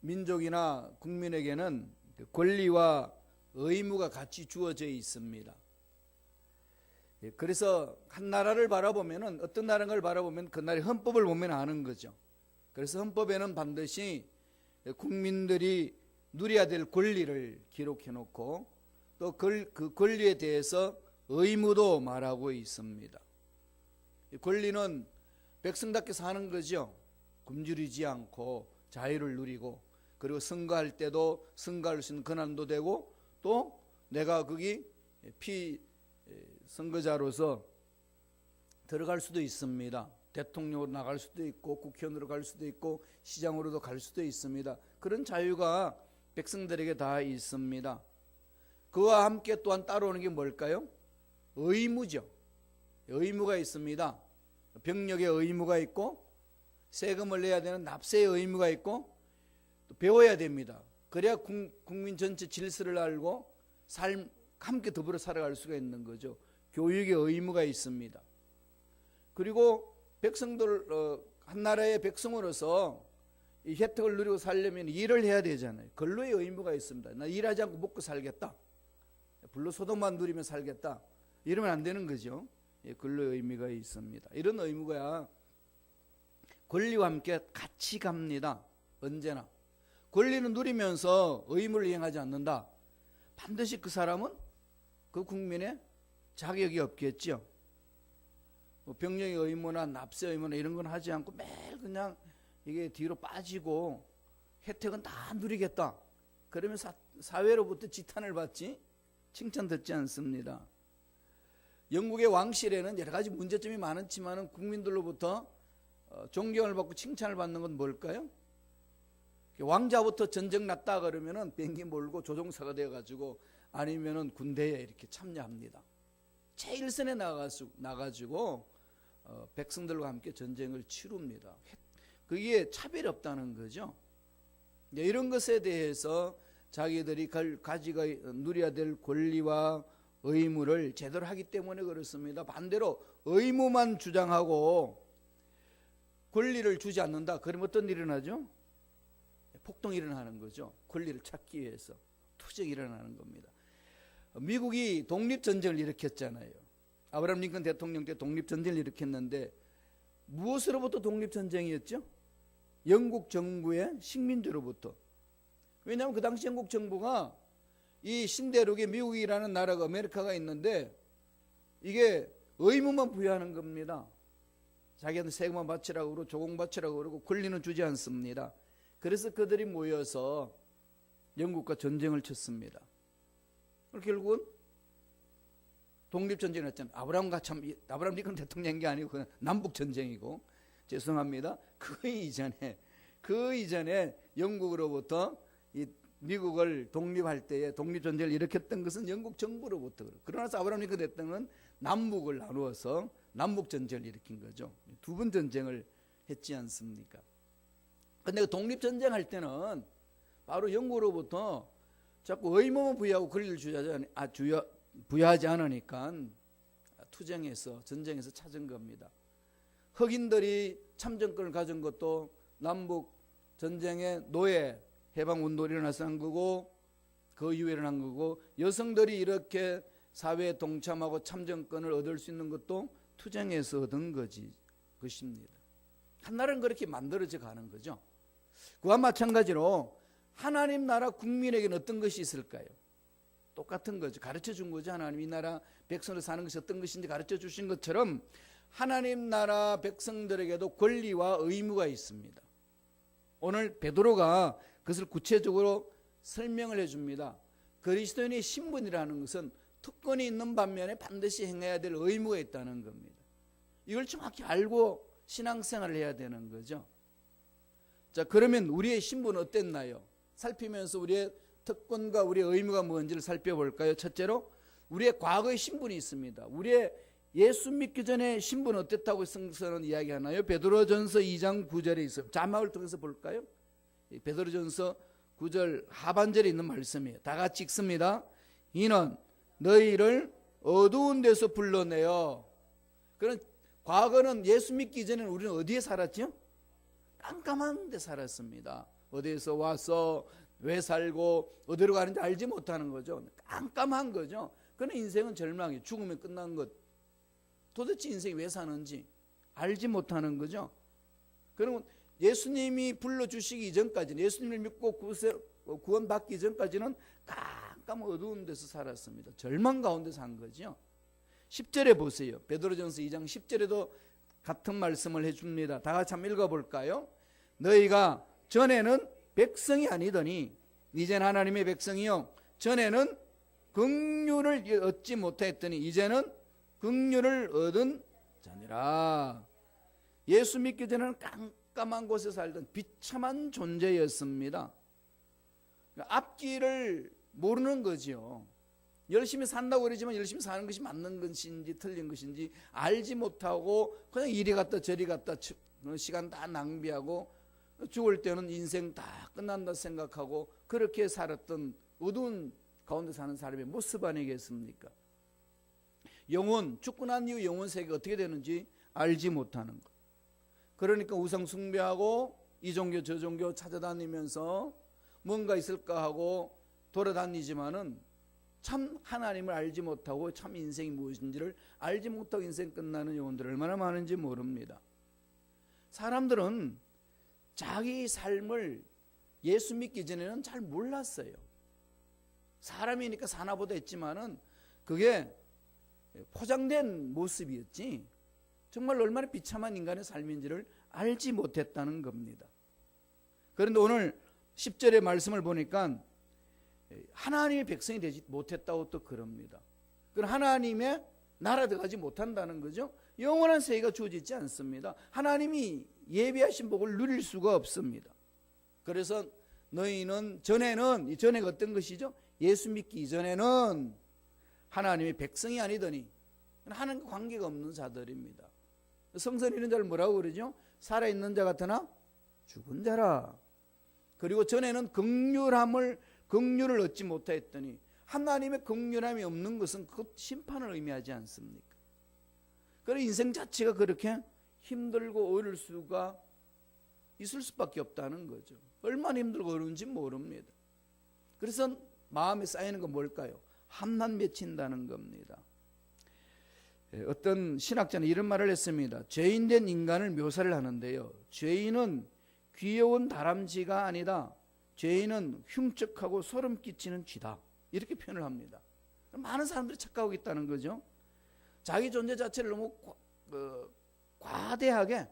민족이나 국민에게는 그 권리와 의무가 같이 주어져 있습니다. 예, 그래서 한 나라를 바라보면은 어떤 나라를 바라보면 그 나라의 헌법을 보면 아는 거죠. 그래서 헌법에는 반드시 국민들이 누려야 될 권리를 기록해 놓고 또 그 권리에 대해서 의무도 말하고 있습니다. 이 권리는 백성답게 사는 거죠. 굶주리지 않고 자유를 누리고 그리고 선거할 때도 선거할 수 있는 권한도 되고 또 내가 거기 피 선거자로서 들어갈 수도 있습니다. 대통령으로 나갈 수도 있고 국회의원으로 갈 수도 있고 시장으로도 갈 수도 있습니다. 그런 자유가 백성들에게 다 있습니다. 그와 함께 또한 따라오는 게 뭘까요? 의무죠. 의무가 있습니다. 병력의 의무가 있고 세금을 내야 되는 납세의 의무가 있고 또 배워야 됩니다. 그래야 국민 전체 질서를 알고 삶 함께 더불어 살아갈 수가 있는 거죠. 교육의 의무가 있습니다. 그리고 백성들 어, 한 나라의 백성으로서 이 혜택을 누리고 살려면 일을 해야 되잖아요. 근로의 의무가 있습니다. 나 일하지 않고 먹고 살겠다. 불로 소득만 누리면 살겠다. 이러면 안 되는 거죠. 예, 근로의 의미가 있습니다. 이런 의무가 권리와 함께 같이 갑니다. 언제나. 권리는 누리면서 의무를 이행하지 않는다. 반드시 그 사람은 그 국민의 자격이 없겠죠. 뭐 병력의 의무나 납세 의무나 이런 건 하지 않고 매일 그냥 이게 뒤로 빠지고 혜택은 다 누리겠다. 그러면 사, 사회로부터 지탄을 받지 칭찬 듣지 않습니다. 영국의 왕실에는 여러 가지 문제점이 많았지만 국민들로부터 어, 존경을 받고 칭찬을 받는 건 뭘까요? 왕자부터 전쟁 났다 그러면은 비행기 몰고 조종사가 되어가지고 아니면은 군대에 이렇게 참여합니다. 제일선에 나가서 나가지고 어, 백성들과 함께 전쟁을 치릅니다. 그게 차별이 없다는 거죠. 이런 것에 대해서 자기들이 가지가 누려야 될 권리와 의무를 제대로 하기 때문에 그렇습니다. 반대로 의무만 주장하고 권리를 주지 않는다. 그럼 어떤 일이 일어나죠? 폭동이 일어나는 거죠. 권리를 찾기 위해서 투쟁이 일어나는 겁니다. 미국이 독립전쟁을 일으켰잖아요. 아브라함 링컨 대통령 때 독립전쟁을 일으켰는데 무엇으로부터 독립전쟁이었죠? 영국 정부의 식민지로부터. 왜냐하면 그 당시 영국 정부가 이 신대륙에 미국이라는 나라가 아메리카가 있는데 이게 의무만 부여하는 겁니다. 자기한테 세금만 바치라고 그러고 조공 바치라고 그러고 권리는 주지 않습니다. 그래서 그들이 모여서 영국과 전쟁을 쳤습니다. 결국은 독립전쟁을 했잖아요. 아브라함과 참, 아브라함 리컨 대통령인 게 아니고 그냥 남북전쟁이고, 죄송합니다. 그 이전에, 그 이전에 영국으로부터 이 미국을 독립할 때에 독립전쟁을 일으켰던 것은 영국 정부로부터. 그러나 아브라함 리컨 대통령은 남북을 나누어서 남북전쟁을 일으킨 거죠. 두 번 전쟁을 했지 않습니까? 근데 그 독립전쟁 할 때는 바로 영국으로부터 자꾸 의무만 부여하고 권리를 주지, 아, 주여, 부여하지 않으니까 투쟁에서 전쟁에서 찾은 겁니다. 흑인들이 참정권을 가진 것도 남북 전쟁의 노예 해방 운동이 일어나서 한 거고 그 이후에 일어난 거고 여성들이 이렇게 사회에 동참하고 참정권을 얻을 수 있는 것도 투쟁에서 얻은 거지 것입니다. 한나라는 그렇게 만들어져 가는 거죠. 그와 마찬가지로 하나님 나라 국민에게는 어떤 것이 있을까요? 똑같은 거죠. 가르쳐 준 거죠. 하나님 이 나라 백성을 사는 것이 어떤 것인지 가르쳐 주신 것처럼 하나님 나라 백성들에게도 권리와 의무가 있습니다. 오늘 베드로가 그것을 구체적으로 설명을 해 줍니다. 그리스도인의 신분이라는 것은 특권이 있는 반면에 반드시 행해야 될 의무가 있다는 겁니다. 이걸 정확히 알고 신앙생활을 해야 되는 거죠. 자, 그러면 우리의 신분은 어땠나요? 살피면서 우리의 특권과 우리의 의무가 뭔지를 살펴볼까요? 첫째로 우리의 과거의 신분이 있습니다. 우리의 예수 믿기 전에 신분 어땠다고 성서는 이야기하나요? 베드로전서 2장 9절에 있어요. 자막을 통해서 볼까요? 베드로전서 9절 하반절에 있는 말씀이에요. 다 같이 읽습니다. 이는 너희를 어두운 데서 불러내어. 그런 과거는 예수 믿기 전에는 우리는 어디에 살았죠? 깜깜한 데 살았습니다. 어디에서 와서 왜 살고 어디로 가는지 알지 못하는 거죠. 깜깜한 거죠. 그는 인생은 절망이 죽으면 끝난 것. 도대체 인생이 왜 사는지 알지 못하는 거죠. 그러면 예수님이 불러주시기 이전까지는 예수님을 믿고 구원받기 전까지는 깜깜 어두운 데서 살았습니다. 절망 가운데 산 거죠. 10절에 보세요. 베드로전서 2장 10절에도 같은 말씀을 해줍니다. 다 같이 한번 읽어볼까요? 너희가 전에는 백성이 아니더니 이젠 하나님의 백성이요. 전에는 긍휼을 얻지 못했더니 이제는 긍휼을 얻은 자니라. 예수 믿기 전에는 깜깜한 곳에 살던 비참한 존재였습니다. 앞길을 모르는 거지요. 열심히 산다고 그러지만 열심히 사는 것이 맞는 것인지 틀린 것인지 알지 못하고 그냥 이리 갔다 저리 갔다 시간 다 낭비하고 죽을 때는 인생 다 끝난다 생각하고 그렇게 살았던 어두운 가운데 사는 사람의 모습 아니겠습니까? 영혼 죽고 난 이후 영혼 세계가 어떻게 되는지 알지 못하는 것. 그러니까 우상 숭배하고 이 종교 저 종교 찾아다니면서 뭔가 있을까 하고 돌아다니지만은 참 하나님을 알지 못하고 참 인생이 무엇인지를 알지 못하고 인생 끝나는 영혼들 얼마나 많은지 모릅니다. 사람들은 자기 삶을 예수 믿기 전에는 잘 몰랐어요. 사람이니까 사나보다 했지만은 그게 포장된 모습이었지. 정말 얼마나 비참한 인간의 삶인지를 알지 못했다는 겁니다. 그런데 오늘 10절의 말씀을 보니까 하나님의 백성이 되지 못했다고 또 그럽니다. 그럼 하나님의 나라 들어가지 못한다는 거죠. 영원한 세계가 주어지지 않습니다. 하나님이 예비하신 복을 누릴 수가 없습니다. 그래서 너희는 전에는 이 전에가 어떤 것이죠? 예수 믿기 이전에는 하나님의 백성이 아니더니 하나님과 관계가 없는 자들입니다. 성선 이런 자를 뭐라고 그러죠? 살아있는 자 같으나 죽은 자라. 그리고 전에는 극률함을 극률을 얻지 못하였더니 하나님의 극률함이 없는 것은 그 심판을 의미하지 않습니까? 그래 인생 자체가 그렇게 힘들고 어려울 수가 있을 수밖에 없다는 거죠. 얼마나 힘들고 어려운지 모릅니다. 그래서 마음에 쌓이는 건 뭘까요? 함난 맺힌다는 겁니다. 예, 어떤 신학자는 이런 말을 했습니다. 죄인된 인간을 묘사를 하는데요. 죄인은 귀여운 다람쥐가 아니다. 죄인은 흉측하고 소름 끼치는 쥐다. 이렇게 표현을 합니다. 많은 사람들이 착각하고 있다는 거죠. 자기 존재 자체를 너무 어, 과대하게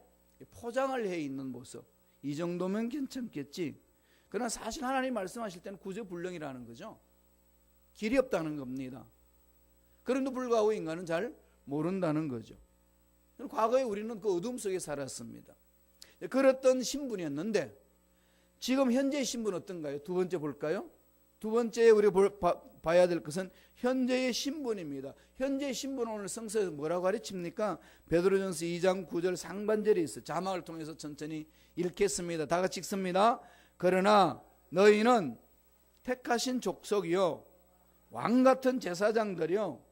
포장을 해 있는 모습. 이 정도면 괜찮겠지. 그러나 사실 하나님 말씀하실 때는 구제불능이라는 거죠. 길이 없다는 겁니다. 그럼에도 불구하고 인간은 잘 모른다는 거죠. 과거에 우리는 그 어둠 속에 살았습니다. 그랬던 신분이었는데 지금 현재 신분 어떤가요? 두 번째 볼까요? 두 번째 우리 봐야 될 것은 현재의 신분입니다. 현재의 신분 오늘 성서에서 뭐라고 가르칩니까? 베드로전서 2장 9절 상반절에 있어. 자막을 통해서 천천히 읽겠습니다. 다 같이 읽습니다. 그러나 너희는 택하신 족속이요 왕 같은 제사장들이요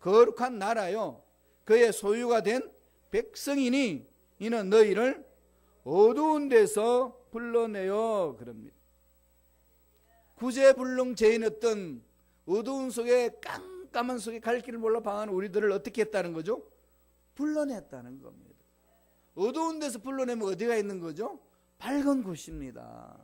거룩한 나라요 그의 소유가 된 백성이니 이는 너희를 어두운 데서 불러내요 그럽니다. 구제불능 죄인었던 어두운 속에 깜깜한 속에 갈 길을 몰라 방한 우리들을 어떻게 했다는 거죠? 불러냈다는 겁니다. 어두운 데서 불러내면 어디가 있는 거죠? 밝은 곳입니다.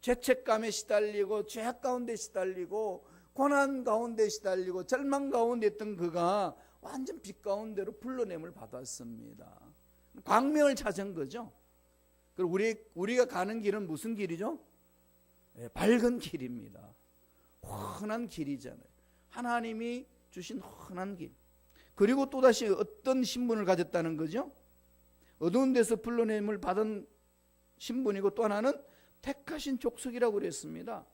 죄책감에 시달리고 죄악 가운데 시달리고 고난 가운데 시달리고 절망 가운데 있던 그가 완전 빛 가운데로 불러냄을 받았습니다. 광명을 찾은 거죠. 그리고 우리 우리가 가는 길은 무슨 길이죠? 네, 밝은 길입니다. 환한 길이잖아요. 하나님이 주신 환한 길. 그리고 또다시 어떤 신분을 가졌다는 거죠? 어두운 데서 불러냄을 받은 신분이고 또 하나는 택하신 족속이라고 그랬습니다.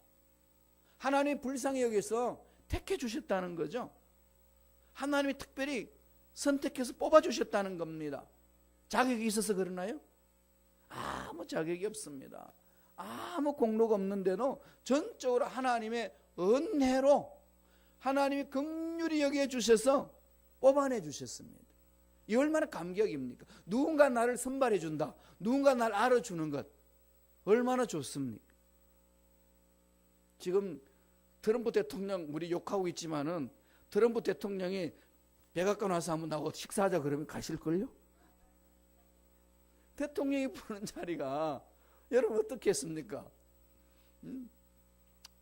하나님이 불쌍히 여기서 택해 주셨다는 거죠. 하나님이 특별히 선택해서 뽑아 주셨다는 겁니다. 자격이 있어서 그러나요? 아무 자격이 없습니다. 아무 공로가 없는데도 전적으로 하나님의 은혜로 하나님이 극률이 여기에 주셔서 뽑아내 주셨습니다. 이 얼마나 감격입니까? 누군가 나를 선발해 준다. 누군가 나를 알아주는 것. 얼마나 좋습니까? 지금 트럼프 대통령 우리 욕하고 있지만은 트럼프 대통령이 백악관 와서 한번 나하고 식사하자 그러면 가실걸요? 대통령이 부르는 자리가 여러분 어떻겠습니까? 음?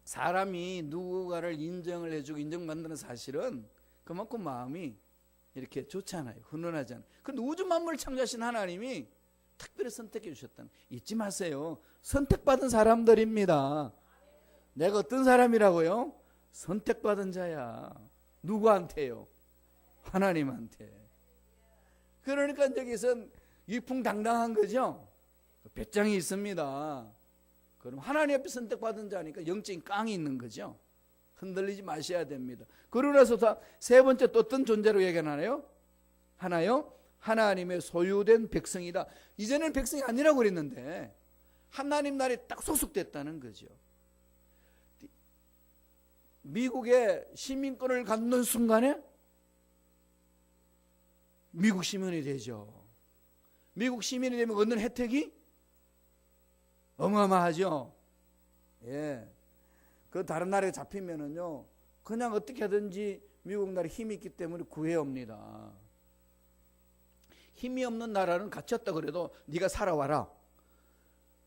사람이 누군가를 인정을 해주고 인정받는 사실은 그만큼 마음이 이렇게 좋잖아요. 훈훈하잖아요. 근데 우주 만물을 창조하신 하나님이 특별히 선택해 주셨다는 거 잊지 마세요. 선택받은 사람들입니다. 내가 어떤 사람이라고요? 선택받은 자야. 누구한테요? 하나님한테. 그러니까 여기선 위풍당당한 거죠. 배짱이 있습니다. 그럼 하나님 앞에 선택받은 자니까 영적인 깡이 있는 거죠. 흔들리지 마셔야 됩니다. 그러고 나서 세 번째 또 어떤 존재로 얘기하나요? 하나요? 하나님의 소유된 백성이다. 이제는 백성이 아니라고 그랬는데 하나님 나라에 딱 소속됐다는 거죠. 미국의 시민권을 갖는 순간에 미국 시민이 되죠. 미국 시민이 되면 얻는 혜택이 어마어마하죠. 예. 그 다른 나라에 잡히면은요, 그냥 어떻게 하든지 미국 나라에 힘이 있기 때문에 구해옵니다. 힘이 없는 나라는 갇혔다 그래도 네가 살아와라.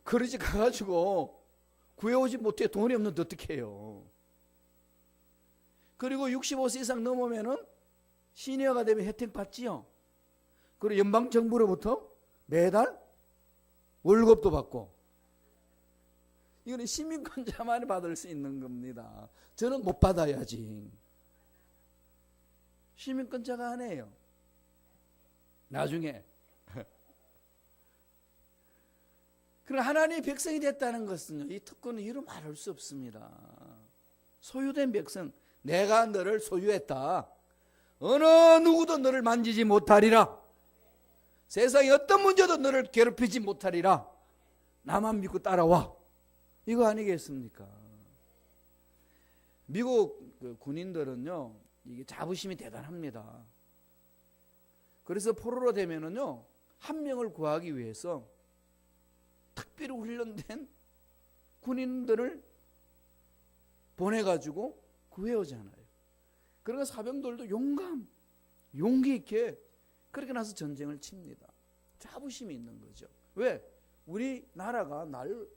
그러지 가가지고 구해오지 못해 돈이 없는데 어떻게 해요? 그리고 65세 이상 넘으면은 시니어가 되면 혜택 받지요. 그리고 연방 정부로부터 매달 월급도 받고 이거는 시민권자만이 받을 수 있는 겁니다. 저는 못 받아야지. 시민권자가 아니에요. 나중에. 그럼 하나님의 백성이 됐다는 것은 이 특권은 이루 말할 수 없습니다. 소유된 백성, 내가 너를 소유했다. 어느 누구도 너를 만지지 못하리라. 세상에 어떤 문제도 너를 괴롭히지 못하리라. 나만 믿고 따라와. 이거 아니겠습니까? 미국 그 군인들은요, 이게 자부심이 대단합니다. 그래서 포로로 되면은요, 한 명을 구하기 위해서 특별히 훈련된 군인들을 보내가지고 구해오잖아요. 그러니까 사병들도 용감, 용기 있게 그렇게 나서 전쟁을 칩니다. 자부심이 있는 거죠. 왜? 우리 나라가 날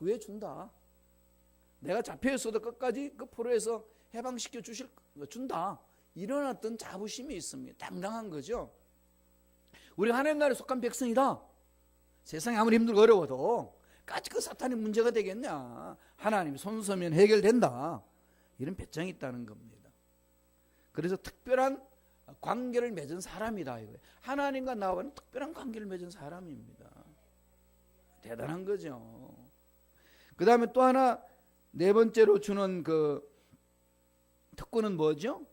구해준다. 내가 잡혀 있어도 끝까지 그 포로에서 해방시켜 주실 준다. 이런 어떤 자부심이 있습니다. 당당한 거죠. 우리 하나님 나라에 속한 백성이다. 세상이 아무리 힘들고 어려워도 까지 그 사탄이 문제가 되겠냐. 하나님 손 서면 해결된다. 이런 배짱이 있다는 겁니다. 그래서 특별한 관계를 맺은 사람이다. 이거예요. 하나님과 나와는 특별한 관계를 맺은 사람입니다. 대단한 거죠. 그 다음에 또 하나 네 번째로 주는 그 특권은 뭐죠?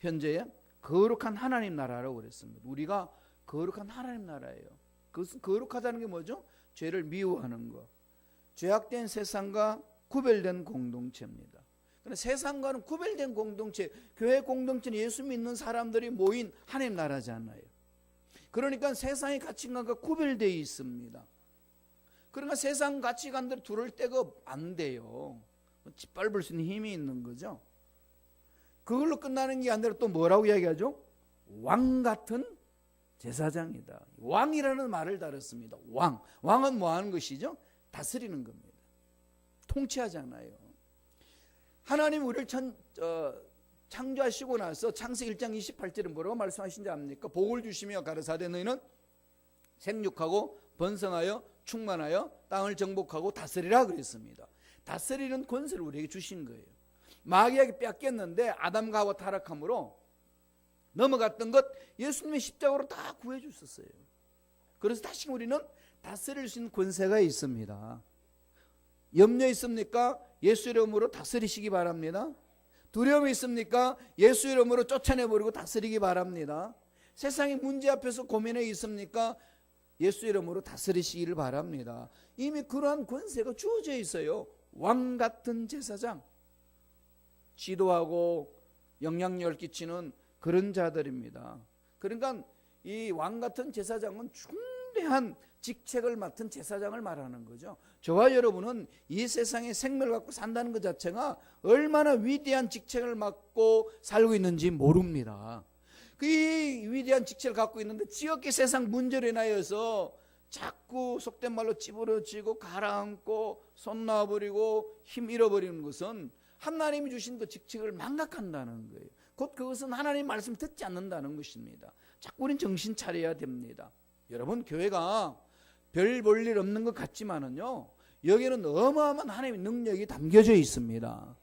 현재의 거룩한 하나님 나라라고 그랬습니다. 우리가 거룩한 하나님 나라예요. 그것은 거룩하다는 게 뭐죠? 죄를 미워하는 거. 죄악된 세상과 구별된 공동체입니다. 그러나 세상과는 구별된 공동체, 교회 공동체는 예수 믿는 사람들이 모인 하나님 나라잖아요. 그러니까 세상의 가치관과 구별되어 있습니다. 그러니까 세상 가치관들 두를 데가 안 돼요. 짓밟을 수 있는 힘이 있는 거죠. 그걸로 끝나는 게 아니라 또 뭐라고 이야기하죠? 왕 같은 제사장이다. 왕이라는 말을 달았습니다. 왕. 왕은 뭐 하는 것이죠? 다스리는 겁니다. 통치하잖아요. 하나님 우리를 천, 어, 창조하시고 나서 창세 1장 28절에 뭐라고 말씀하신지 압니까? 복을 주시며 가르사대 너희는 생육하고 번성하여 충만하여 땅을 정복하고 다스리라 그랬습니다. 다스리는 권세를 우리에게 주신 거예요. 마귀에게 뺏겼는데 아담과 하와 타락함으로 넘어갔던 것 예수님의 십자가로 다 구해 주셨어요. 그래서 다시 우리는 다스릴 수 있는 권세가 있습니다. 염려 있습니까? 예수 이름으로 다스리시기 바랍니다. 두려움이 있습니까? 예수 이름으로 쫓아내버리고 다스리기 바랍니다. 세상의 문제 앞에서 고민해 있습니까? 예수 이름으로 다스리시기를 바랍니다. 이미 그러한 권세가 주어져 있어요. 왕 같은 제사장. 지도하고 영향력을 끼치는 그런 자들입니다. 그러니까 이 왕 같은 제사장은 중대한 직책을 맡은 제사장을 말하는 거죠. 저와 여러분은 이 세상에 생명을 갖고 산다는 것 자체가 얼마나 위대한 직책을 맡고 살고 있는지 모릅니다. 그 위대한 직책을 갖고 있는데 지역의 세상 문제로 인하여서 자꾸 속된 말로 찌부러지고 가라앉고 손 놔버리고 힘 잃어버리는 것은 하나님이 주신 그 직책을 망각한다는 거예요. 곧 그것은 하나님 말씀 듣지 않는다는 것입니다. 자꾸 우린 정신 차려야 됩니다. 여러분 교회가 별 볼 일 없는 것 같지만은요. 여기는 어마어마한 하나님의 능력이 담겨져 있습니다.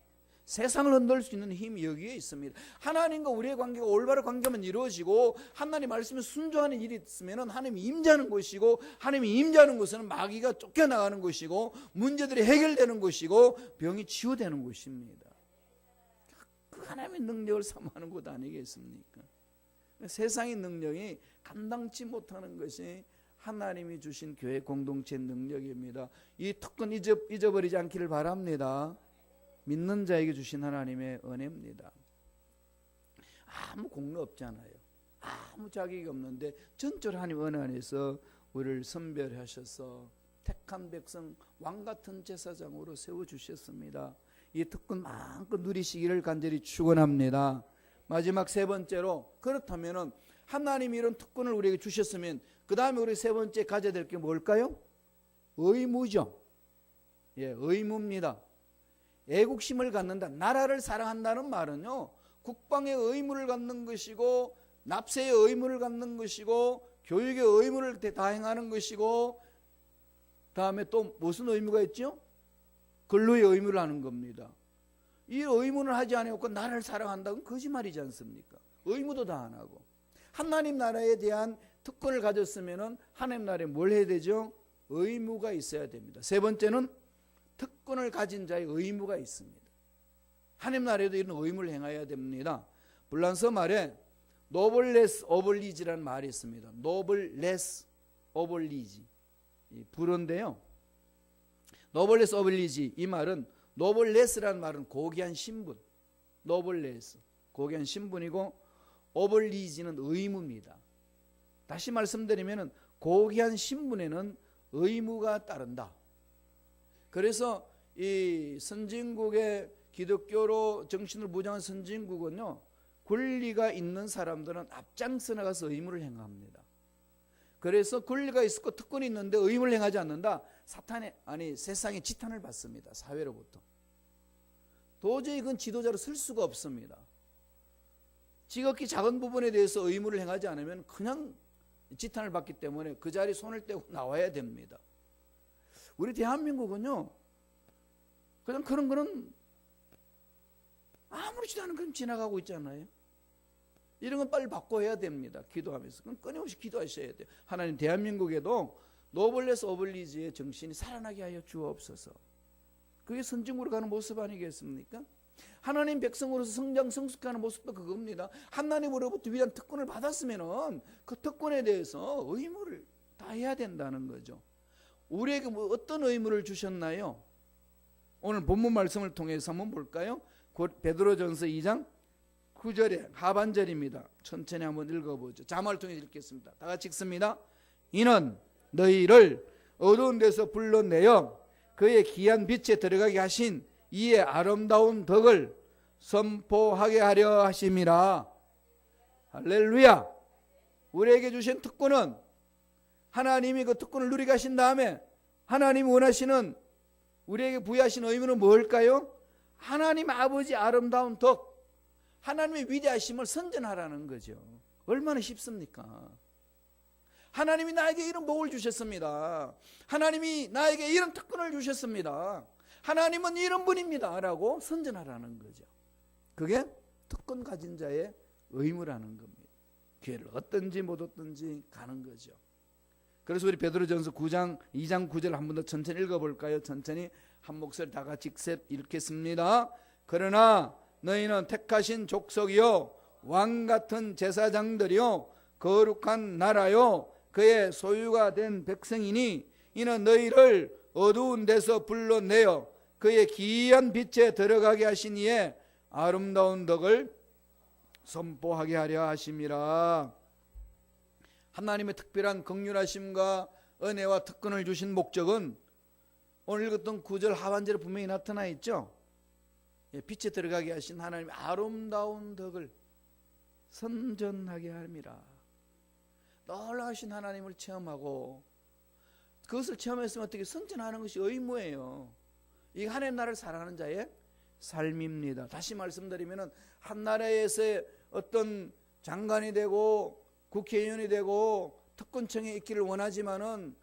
세상을 흔들 수 있는 힘이 여기에 있습니다. 하나님과 우리의 관계가 올바른 관계만 이루어지고 하나님 말씀에 순종하는 일이 있으면 하나님이 임자는 것이고 하나님이 임자는 것은 마귀가 쫓겨나가는 것이고 문제들이 해결되는 것이고 병이 치유되는 것입니다. 그 하나님의 능력을 삼하는 것 아니겠습니까? 세상의 능력이 감당치 못하는 것이 하나님이 주신 교회 공동체 능력입니다. 이 특권 잊어버리지 않기를 바랍니다. 믿는 자에게 주신 하나님의 은혜입니다. 아무 공로 없잖아요. 아무 자격이 없는데 전적으로 하나님 은혜 안에서 우리를 선별하셔서 택한 백성 왕 같은 제사장으로 세워 주셨습니다. 이 특권 마음껏 누리시기를 간절히 축원합니다. 마지막 세 번째로 그렇다면은 하나님이 이런 특권을 우리에게 주셨으면 그 다음에 우리 세 번째 가져야 될 게 뭘까요? 의무죠. 예, 의무입니다. 애국심을 갖는다. 나라를 사랑한다는 말은요. 국방의 의무를 갖는 것이고 납세의 의무를 갖는 것이고 교육의 의무를 다행하는 것이고 다음에 또 무슨 의무가 있죠? 근로의 의무를 하는 겁니다. 이 의무는 하지 않고 나라를 사랑한다는 거짓말이지 않습니까? 의무도 다 안 하고 하나님 나라에 대한 특권을 가졌으면은 하나님 나라에 뭘 해야 되죠? 의무가 있어야 됩니다. 세 번째는 특권을 가진 자의 의무가 있습니다. 하나님 나라에도 이런 의무를 행해야 됩니다. 불란서 말에 노블레스 오블리지라는 말이 있습니다. 노블레스 오블리지. 불어인데요. 노블레스 오블리지 이 말은 노블레스라는 말은 고귀한 신분. 노블레스 고귀한 신분이고 오블리지는 의무입니다. 다시 말씀드리면 고귀한 신분에는 의무가 따른다. 그래서 이 선진국의 기독교로 정신을 무장한 선진국은요 권리가 있는 사람들은 앞장서 나가서 의무를 행합니다. 그래서 권리가 있고 특권이 있는데 의무를 행하지 않는다. 사탄의 아니 세상의 지탄을 받습니다. 사회로부터. 도저히 그건 지도자로 쓸 수가 없습니다. 지극히 작은 부분에 대해서 의무를 행하지 않으면 그냥 지탄을 받기 때문에 그 자리 손을 떼고 나와야 됩니다. 우리 대한민국은요, 그냥 그런 거는 아무렇지도 않은 그런 지나가고 있잖아요. 이런 건 빨리 바꿔야 됩니다. 기도하면서. 그럼 끊임없이 기도하셔야 돼요. 하나님 대한민국에도 노블레스 오블리지의 정신이 살아나게 하여 주옵소서. 그게 선진으로 가는 모습 아니겠습니까? 하나님 백성으로서 성장 성숙하는 모습도 그겁니다. 하나님으로부터 위한 특권을 받았으면은 그 특권에 대해서 의무를 다해야 된다는 거죠. 우리에게 뭐 어떤 의무를 주셨나요? 오늘 본문 말씀을 통해서 한번 볼까요? 베드로전서 2장 9절에 하반절입니다. 천천히 한번 읽어보죠. 자막을 통해 읽겠습니다. 다 같이 읽습니다. 이는 너희를 어두운 데서 불러내어 그의 귀한 빛에 들어가게 하신 이의 아름다운 덕을 선포하게 하려 하심이라. 할렐루야. 우리에게 주신 특권은 하나님이 그 특권을 누리게 하신 다음에 하나님이 원하시는 우리에게 부여하신 의무는 뭘까요? 하나님 아버지 아름다운 덕, 하나님의 위대하심을 선전하라는 거죠. 얼마나 쉽습니까? 하나님이 나에게 이런 복을 주셨습니다. 하나님이 나에게 이런 특권을 주셨습니다. 하나님은 이런 분입니다. 라고 선전하라는 거죠. 그게 특권 가진 자의 의무라는 겁니다. 기회를 얻든지 못 얻든지 가는 거죠. 그래서 우리 베드로전서 9장 2장 9절 한 번 더 천천히 읽어 볼까요? 천천히 한 목소리 다 같이 읽겠습니다. 그러나 너희는 택하신 족속이요 왕 같은 제사장들이요 거룩한 나라요 그의 소유가 된 백성이니 이는 너희를 어두운 데서 불러내어 그의 기이한 빛에 들어가게 하신 이에 아름다운 덕을 선포하게 하려 하심이라 하나님의 특별한 극률하심과 은혜와 특권을 주신 목적은 오늘 읽었던 구절 하반절에 분명히 나타나 있죠. 예, 빛에 들어가게 하신 하나님의 아름다운 덕을 선전하게 함이라. 놀라우신 하나님을 체험하고 그것을 체험했으면 어떻게 선전하는 것이 의무예요. 이 하나님 나라를 사랑하는 자의 삶입니다. 다시 말씀드리면은 한 나라에서의 어떤 장관이 되고 국회의원이 되고 특권층에 있기를 원하지만은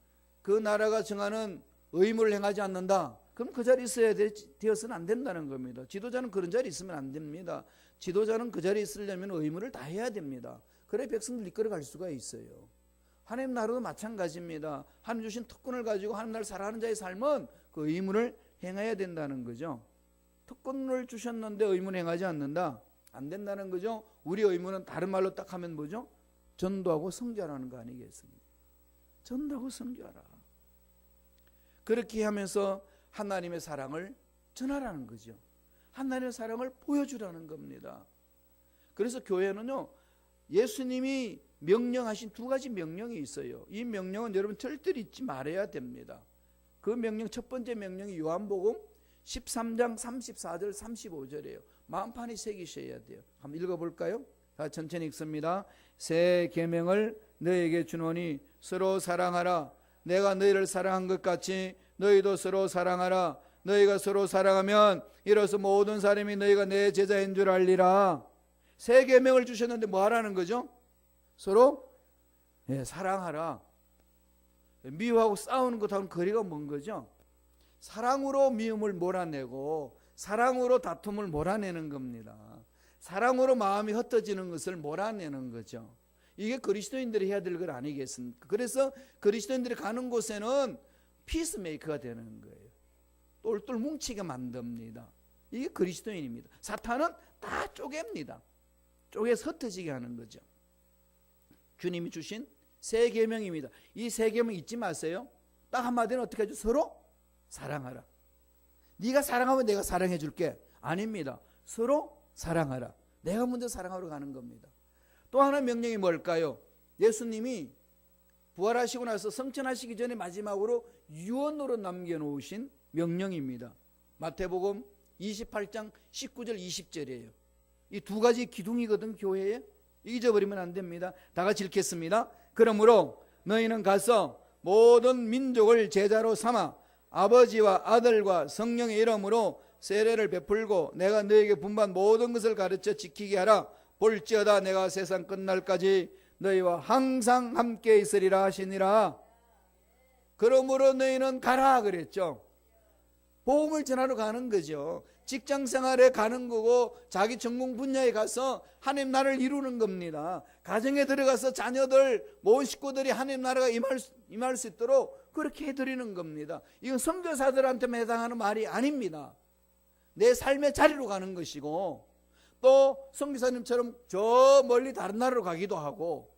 그 나라가 정하는 의무를 행하지 않는다. 그럼 그 자리에 있어야 되, 되어서는 안 된다는 겁니다. 지도자는 그런 자리에 있으면 안 됩니다. 지도자는 그 자리에 있으려면 의무를 다 해야 됩니다. 그래 백성들 이끌어 갈 수가 있어요. 하나님 나라도 마찬가지입니다. 하나님 주신 특권을 가지고 하나님 나라를 살아가는 자의 삶은 그 의무를 행해야 된다는 거죠. 특권을 주셨는데 의무를 행하지 않는다. 안 된다는 거죠. 우리 의무는 다른 말로 딱 하면 뭐죠? 전도하고 성교하라는 거 아니겠습니까? 전도하고 성교하라. 그렇게 하면서 하나님의 사랑을 전하라는 거죠. 하나님의 사랑을 보여주라는 겁니다. 그래서 교회는요, 예수님이 명령하신 두 가지 명령이 있어요. 이 명령은 여러분 절대 잊지 말아야 됩니다. 그 명령 첫 번째 명령이 요한복음 13장 34절 35절이에요. 마음판에 새기셔야 돼요. 한번 읽어볼까요? 다 천천히 읽습니다. 새 계명을 너에게 주노니 서로 사랑하라. 내가 너희를 사랑한 것 같이 너희도 서로 사랑하라. 너희가 서로 사랑하면 이로써 모든 사람이 너희가 내 제자인 줄 알리라. 새 계명을 주셨는데 뭐 하라는 거죠? 서로 예, 사랑하라. 미워하고 싸우는 것하고는 거리가 먼 거죠. 사랑으로 미움을 몰아내고 사랑으로 다툼을 몰아내는 겁니다. 사랑으로 마음이 흩어지는 것을 몰아내는 거죠. 이게 그리스도인들이 해야 될 것 아니겠습니까? 그래서 그리스도인들이 가는 곳에는 피스메이커가 되는 거예요. 똘똘 뭉치게 만듭니다. 이게 그리스도인입니다. 사탄은 다 쪼갭니다. 쪼개서 흩어지게 하는 거죠. 주님이 주신 새 계명입니다. 이새 계명 잊지 마세요. 딱 한마디는 어떻게 하죠? 서로 사랑하라. 네가 사랑하면 내가 사랑해 줄게. 아닙니다. 서로 사랑하라. 내가 먼저 사랑하러 가는 겁니다. 또 하나 명령이 뭘까요? 예수님이 부활하시고 나서 성천하시기 전에 마지막으로 유언으로 남겨놓으신 명령입니다. 마태복음 28장 19절 20절이에요. 이 두 가지 기둥이거든 교회에 잊어버리면 안 됩니다. 다 같이 읽겠습니다. 그러므로 너희는 가서 모든 민족을 제자로 삼아 아버지와 아들과 성령의 이름으로 세례를 베풀고 내가 너에게 분반 모든 것을 가르쳐 지키게 하라. 볼지어다 내가 세상 끝날까지 너희와 항상 함께 있으리라 하시니라. 그러므로 너희는 가라 그랬죠. 복음을 전하러 가는 거죠. 직장 생활에 가는 거고 자기 전공 분야에 가서 하나님 나라를 이루는 겁니다. 가정에 들어가서 자녀들 모든 식구들이 하나님 나라가 임할 수, 임할 수 있도록 그렇게 해드리는 겁니다. 이건 선교사들한테만 해당하는 말이 아닙니다. 내 삶의 자리로 가는 것이고 또 선교사님처럼 저 멀리 다른 나라로 가기도 하고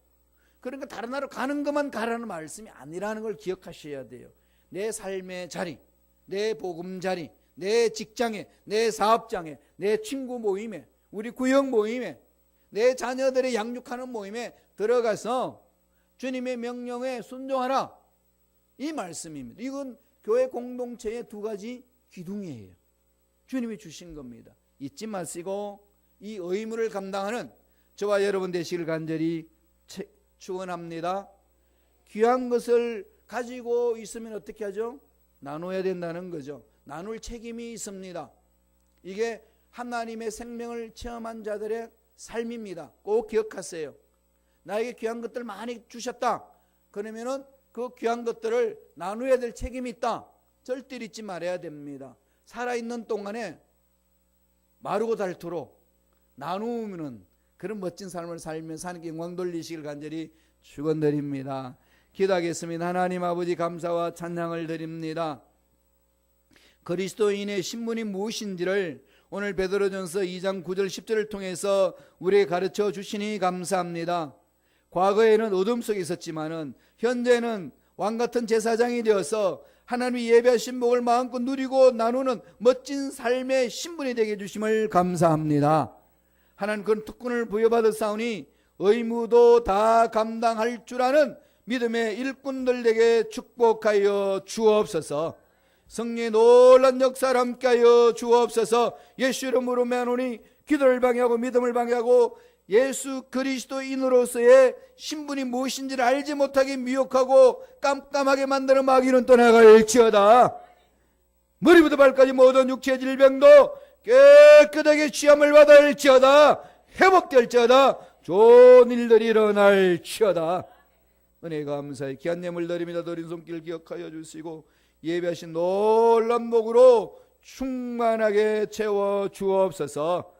그러니까 다른 나라로 가는 것만 가라는 말씀이 아니라는 걸 기억하셔야 돼요. 내 삶의 자리, 내 복음 자리, 내 직장에, 내 사업장에, 내 친구 모임에, 우리 구역 모임에, 내 자녀들의 양육하는 모임에 들어가서 주님의 명령에 순종하라. 이 말씀입니다. 이건 교회 공동체의 두 가지 기둥이에요. 주님이 주신 겁니다. 잊지 마시고 이 의무를 감당하는 저와 여러분 되시길 간절히 축원합니다. 귀한 것을 가지고 있으면 어떻게 하죠? 나눠야 된다는 거죠. 나눌 책임이 있습니다. 이게 하나님의 생명을 체험한 자들의 삶입니다. 꼭 기억하세요. 나에게 귀한 것들 많이 주셨다. 그러면은 그 귀한 것들을 나눠야 될 책임이 있다. 절대 잊지 말아야 됩니다. 살아있는 동안에 마르고 닳도록 나누면 그런 멋진 삶을 살면서 하나님께 영광 돌리시길 간절히 축원드립니다. 기도하겠습니다. 하나님 아버지 감사와 찬양을 드립니다. 그리스도인의 신분이 무엇인지를 오늘 베드로전서 2장 9절 10절을 통해서 우리에게 가르쳐 주시니 감사합니다. 과거에는 어둠 속에 있었지만은 현재는 왕 같은 제사장이 되어서 하나님이 예배하신 복을 마음껏 누리고 나누는 멋진 삶의 신분이 되게 해주심을 감사합니다. 하나님 그런 특권을 부여받을 사오니 의무도 다 감당할 줄 아는 믿음의 일꾼들에게 축복하여 주옵소서. 성령의 놀란 역사를 함께하여 주옵소서. 예수 이름으로 매노니 기도를 방해하고 믿음을 방해하고 예수 그리스도인으로서의 신분이 무엇인지를 알지 못하게 미혹하고 깜깜하게 만드는 마귀는 떠나갈지어다. 머리부터 발까지 모든 육체 질병도 깨끗하게 취함을 받을지어다. 회복될지어다. 좋은 일들이 일어날지어다. 은혜 감사히 귀한 예물 드립니다. 드린 손길 기억하여 주시고 예배하신 놀란 복으로 충만하게 채워 주옵소서.